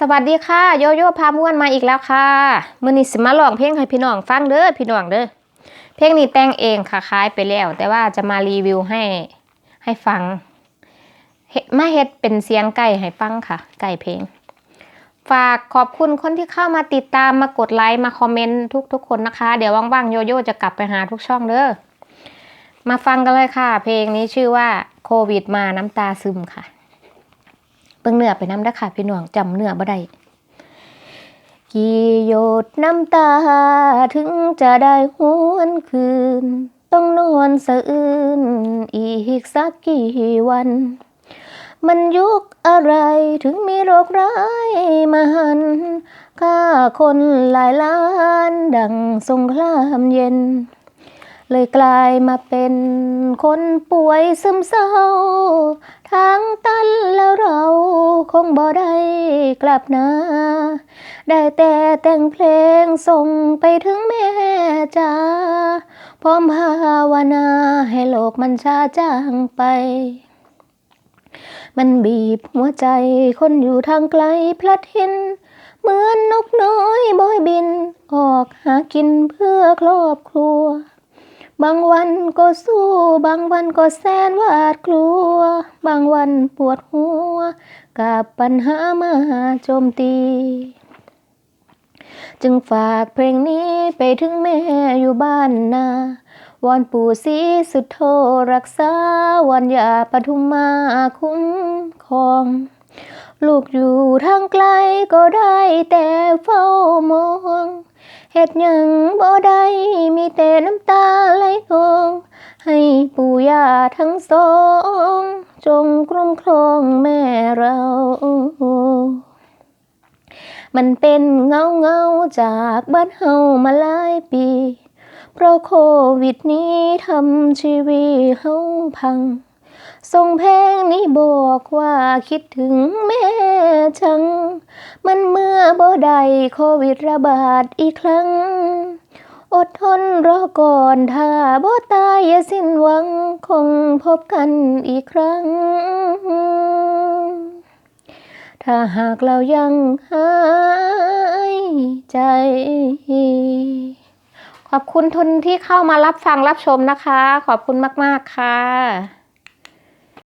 สวัสดีค่ะ โยโย่พาม่วนมาอีกแล้วค่ะมือนี้สิมาร้องเพลงให้พี่น้องฟังเด้อพี่น้องเด้อเพลงนี้แต่งเองค่ะคล้ายไปแล้ว แต่ว่าจะมารีวิวให้ให้ฟังมาเฮ็ดเป็นเสียงไก่ให้ฟังค่ะ ไก่เพลง ฝากขอบคุณคนที่เข้ามาติดตามมากดไลค์มาคอมเมนต์ทุกๆคนนะคะ เดี๋ยวว่างๆโยโย่จะกลับไปหาทุกช่องเด้อมาฟังกันเลยค่ะ เพลงนี้ชื่อว่าโควิดมาน้ำตาซึมค่ะ บิ่งเนื้อไปน้ำด้ค่ะพี่น้องจำเนื้อบ่ได้กี่หยดน้ำตาถึงจะได้หวนคืน ต้องนอนสะอื้นอีกสักกี่วัน มันยุคอะไรถึงมีโรคร้ายมาหันฆ่าคนหลายล้านดังสงครามเย็น เลยกลายมาเป็นคนป่วยซึมเศร้า ทางตันแล้วเราคงบ่ได้กลับนา ได้แต่แต่งเพลงส่งไปถึงแม่จ้าพร้อมภาวนาให้โลกมันชาจางไป มันบีบหัวใจคนอยู่ทางไกลพลัดเห็นเหมือนนกน้อยบอยบิน ออกหากินเพื่อครอบครัว บางวันก็สู้ บางวันก็แสนหวาดกลัว บางวันปวดหัว กับปัญหามาโจมตี จึงฝากเพลงนี้ไปถึงแม่อยู่บ้านนาวอนปู่ศรีสุดโทรักษาวอนยาปทุมมาคุ้มครอง ลูกอยู่ทางไกลก็ได้แต่เฝ้ามองเฮ็ดหยังบ่ได้มีแต่น้ำตา ลนองให้ปู่ย่าทั้งสอง จงคุ้มครองแม่เรา มันเป็นเงาเงาจากบ้านเฮามาหลายปี เพราะโควิดนี้ทำชีวิตเฮาพังส่งเพลงนี้บอกว่าคิดถึงแม่จัง มันเมื่อบ่ได้โควิดระบาดอีกครั้ง อดทนรอก่อนถ้าบ่ตายอย่าสิ้นหวัง คงพบกันอีกครั้ง ถ้าหากเรายังหายใจ ขอบคุณทุนที่เข้ามารับฟังรับชมนะคะ ขอบคุณมาก ๆ ค่ะ